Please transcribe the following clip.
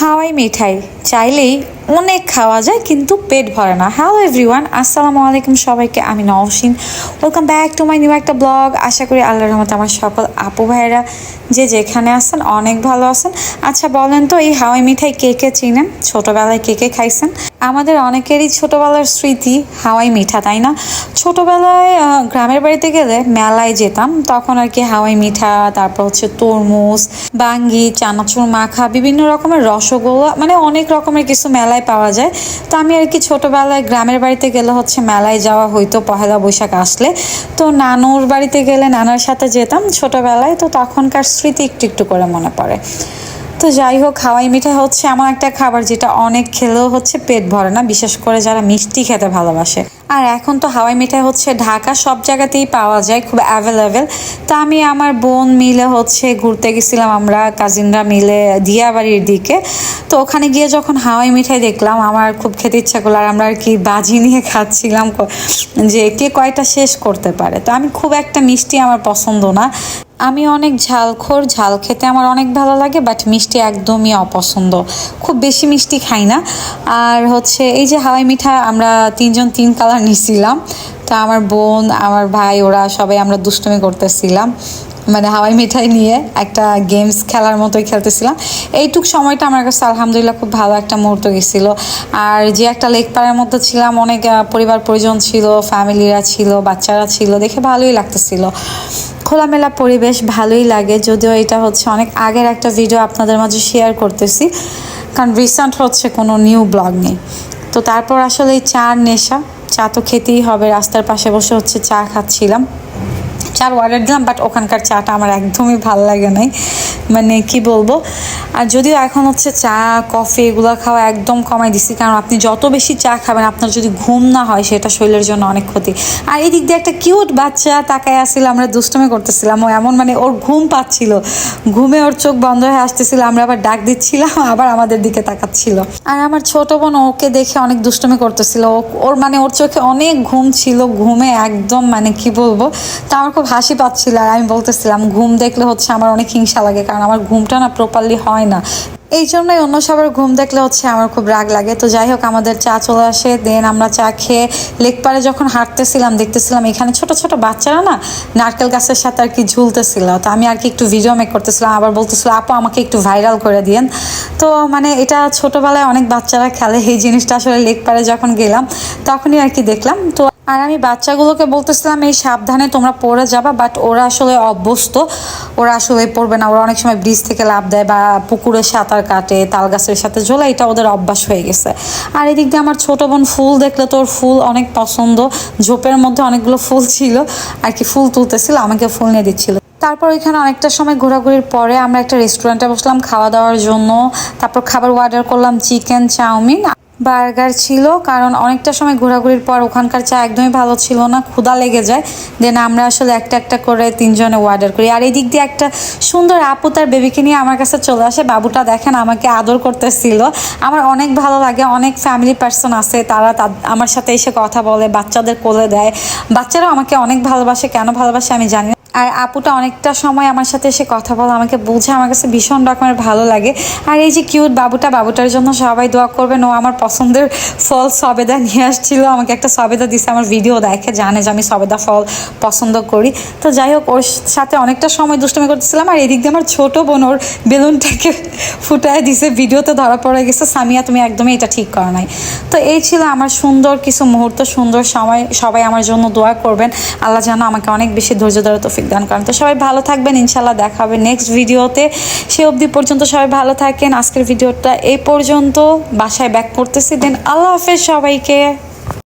হাওয়াই মিঠাই। চাইলেই অনেক খাওয়া যায়, কিন্তু পেট ভরে না। হ্যালো এভরিওয়ান আসসালামু আলাইকুম সবাইকে, আমি Nowshin welcome back to my new একটা ব্লগ আশা করি আল্লাহর রহমতে আমার সকল আপু ভাইয়েরা যে যেখানে আছেন, অনেক ভালো আছেন। আচ্ছা বলেন তো, এই হাওয়াই মিঠাই কে কে চিনেন? ছোটোবেলায় কে কে খাইছেন? আমাদের অনেকেরই ছোটোবেলার স্মৃতি হাওয়াই মিঠা, তাই না? ছোটোবেলায় গ্রামের বাড়িতে গেলে মেলায় যেতাম, তখন আর কি হাওয়াই মিঠা, তারপর হচ্ছে তরমুজ, বাঙ্গি, চানাচুর, মাখা, বিভিন্ন রকমের রসগোল্লা মানে অনেক রকমের কিছু মেলায় পাওয়া যায়। তো আমি আর কি ছোটোবেলায় গ্রামের বাড়িতে গেলে হচ্ছে মেলায় যাওয়া হইতো, পহেলা বৈশাখ আসলে। তো নানুর বাড়িতে গেলে নানার সাথে যেতাম ছোটোবেলায়, তো তখনকার স্মৃতি একটু একটু করে মনে পড়ে। তো যাই হোক, হাওয়াই মিঠাই হচ্ছে এমন একটা খাবার যেটা অনেক খেলেও হচ্ছে পেট ভরে না, বিশেষ করে যারা মিষ্টি খেতে ভালোবাসে। আর এখন তো হাওয়াই মিঠাই হচ্ছে ঢাকা, সব জায়গাতেই পাওয়া যায়, খুব অ্যাভেলেবেল তা আমি আমার বোন মিলে হচ্ছে ঘুরতে গেছিলাম আমরা কাজিনরা মিলে দিয়াবাড়ির দিকে। তো ওখানে গিয়ে যখন হাওয়াই মিঠাই দেখলাম, আমার খুব খেতে ইচ্ছা করল, আর আমরা আর কি বাজি নিয়ে খাচ্ছিলাম যে কে কয়টা শেষ করতে পারে। তো আমি খুব একটা মিষ্টি আমার পছন্দ না। আমি অনেক ঝালখোর, ঝাল খেতে আমার অনেক ভালো লাগে বাট মিষ্টি একদমই অপছন্দ। খুব বেশি মিষ্টি খাই না। আর হচ্ছে এই যে হাওয়াই মিঠা আমরা তিনজন তিন কালার নিছিলাম। তা আমার বোন, আমার ভাই, ওরা সবাই আমরা দুষ্টুমি করতেছিলাম। মানে হাওয়াই মিঠাই নিয়ে একটা গেমস খেলার মতোই খেলতেছিলাম। এইটুক সময়টা আমার কাছে আলহামদুলিল্লাহ খুব ভালো একটা মুহূর্ত গেছিল। আর যে একটা লেক পাড়ার মধ্যে ছিলাম, অনেক পরিবার পরিজন ছিল ফ্যামিলিরা ছিল, বাচ্চারা ছিল, দেখে ভালোই লাগতেছিল। খোলামেলা পরিবেশ ভালোই লাগে, যদিও এটা হচ্ছে অনেক আগের একটা ভিডিও আপনাদের মাঝে শেয়ার করতেছি। কারণ রিসেন্ট হচ্ছে কোনো নিউ ব্লগ নেই তো তারপর আসলে এই চার নেশা, চা তো খেতেই হবে, রাস্তার পাশে বসে হচ্ছে চা খাচ্ছিলাম। চার অর্ডার দিলাম বাট ওখানকার চাটা আমার একদমই ভালো লাগে নাই। মানে কি বলব? আর যদিও এখন হচ্ছে চা, কফি এগুলো খাওয়া একদম কমাই দিছি, কারণ আপনি যত বেশি চা খাবেন, আপনার যদি ঘুম না হয়, সেটা শরীরের জন্য অনেক ক্ষতি। আর এই দিক দিয়ে একটা কিউট বাচ্চা তাকায় আসছিল, আমরা দুষ্টুমি করতেছিলাম। ও এমন মানে ওর ঘুম পাচ্ছিল। ঘুমে ওর চোখ বন্ধ হয়ে আসতেছিল, আমরা আবার ডাক দিচ্ছিলাম, আবার আমাদের দিকে তাকাচ্ছিল। আর আমার ছোট বোন ওকে দেখে অনেক দুষ্টুমি করতেছিল। ওর মানে ওর চোখে অনেক ঘুম ছিল, ঘুমে একদম মানে কি বলব? তা আমার খুব হাসি পাচ্ছিল। আর আমি বলতেছিলাম, ঘুম দেখলে হচ্ছে আমার অনেক হিংসা লাগে, কারণ আমার ঘুমটা না প্রপারলি হয় না। এই জন্যই অন্য সবার ঘুম দেখলে হচ্ছে আমার খুব রাগ লাগে। তো যাই হোক, আমাদের চা চলে আসে, দেন আমরা চা খেয়ে লেক পারে যখন হাঁটতেছিলাম, দেখতেছিলাম এখানে ছোট ছোট বাচ্চারা না নারকেল গাছের সাথে আর কি ঝুলতেছিল। তো আমি আর কি একটু ভিডিও মেক করতেছিলাম, আবার বলতেছিল, আপু, আমাকে একটু ভাইরাল করে দিয়েন। তো মানে এটা ছোটবেলায় অনেক বাচ্চারা খেলে, এই জিনিসটা আসলে লেক পারে যখন গেলাম, তখনই আর কি দেখলাম। তো আর আমি বাচ্চাগুলোকে বলতেছিলাম, এই সাবধানে তোমরা পড়ে যাবা বাট ওরা আসলে অভ্যস্ত। ওরা আসলে পড়বে না, ওরা অনেক সময় ব্রিজ থেকে লাভ দেয় বা পুকুরে সাঁতার কাটে তাল গাছের সাথে ঝোলা, এটা ওদের অভ্যাস হয়ে গেছে। আর এদিক দিয়ে আমার ছোট বোন ফুল দেখলে তো ওর ফুল অনেক পছন্দ। ঝোপের মধ্যে অনেকগুলো ফুল ছিল, আর কি ফুল তুলতেছিল, আমাকে ফুল নিয়ে দিচ্ছিল। তারপর ওইখানে অনেকটা সময় ঘোরাঘুরির পরে আমরা একটা রেস্টুরেন্টে বসলাম খাওয়া দাওয়ার জন্য। তারপর খাবার অর্ডার করলাম চিকেন চাউমিন। বার্গার ছিল, কারণ অনেকটা সময় ঘোরাঘুরির পর ওখানকার চা একদমই ভালো ছিল না, ক্ষুধা লেগে যায়। দেন আমরা আসলে একটা একটা করে তিনজনে অর্ডার করি। আর এই দিক দিয়ে একটা সুন্দর আপু তার বেবিকে নিয়ে আমার কাছে চলে আসে। বাবুটা দেখেন আমাকে আদর করতেছিল। আমার অনেক ভালো লাগে, অনেক ফ্যামিলি পার্সন আছে। তারা আমার সাথে এসে কথা বলে, বাচ্চাদের কোলে দেয়। বাচ্চারাও আমাকে অনেক ভালোবাসে, কেন ভালোবাসে আমি জানি না। আর আপুটা অনেকটা সময় আমার সাথে এসে কথা বলে, আমাকে বুঝে আমার কাছে ভীষণ রকমের ভালো লাগে। আর এই যে কিউট বাবুটা, বাবুটার জন্য সবাই দোয়া করবেন। ও আমার পছন্দের ফল সবেদা নিয়ে আসছিল, আমাকে একটা সবেদা দিছে, আমার ভিডিও দেখে জানে যে আমি সবেদা ফল পছন্দ করি। তো যাই হোক, ওর সাথে অনেকটা সময় দুষ্টুমি করতেছিলাম, আর এদিক দিয়ে আমার ছোট বোন ওর বেলুনটাকে ফুটায় দিছে। ভিডিওতে ধরা পড়ে গেছে, সামিয়া, তুমি একদমই এটা ঠিক করো নাই। তো এই ছিল আমার সুন্দর কিছু মুহূর্ত, সুন্দর সময়। সবাই আমার জন্য দোয়া করবেন। আল্লাহ যেন আমাকে অনেক বেশি ধৈর্য ধরে তৌফিক দান করেন। তো সবাই ভালো থাকবেন ইনশাল্লাহ দেখা হবে নেক্সট ভিডিওতে সে অবধি পর্যন্ত সবাই ভালো থাকেন। আজকের ভিডিওটা এই পর্যন্ত। বাসায় ব্যাক করতেছি। দেন আল্লাহ হাফেজ সবাইকে।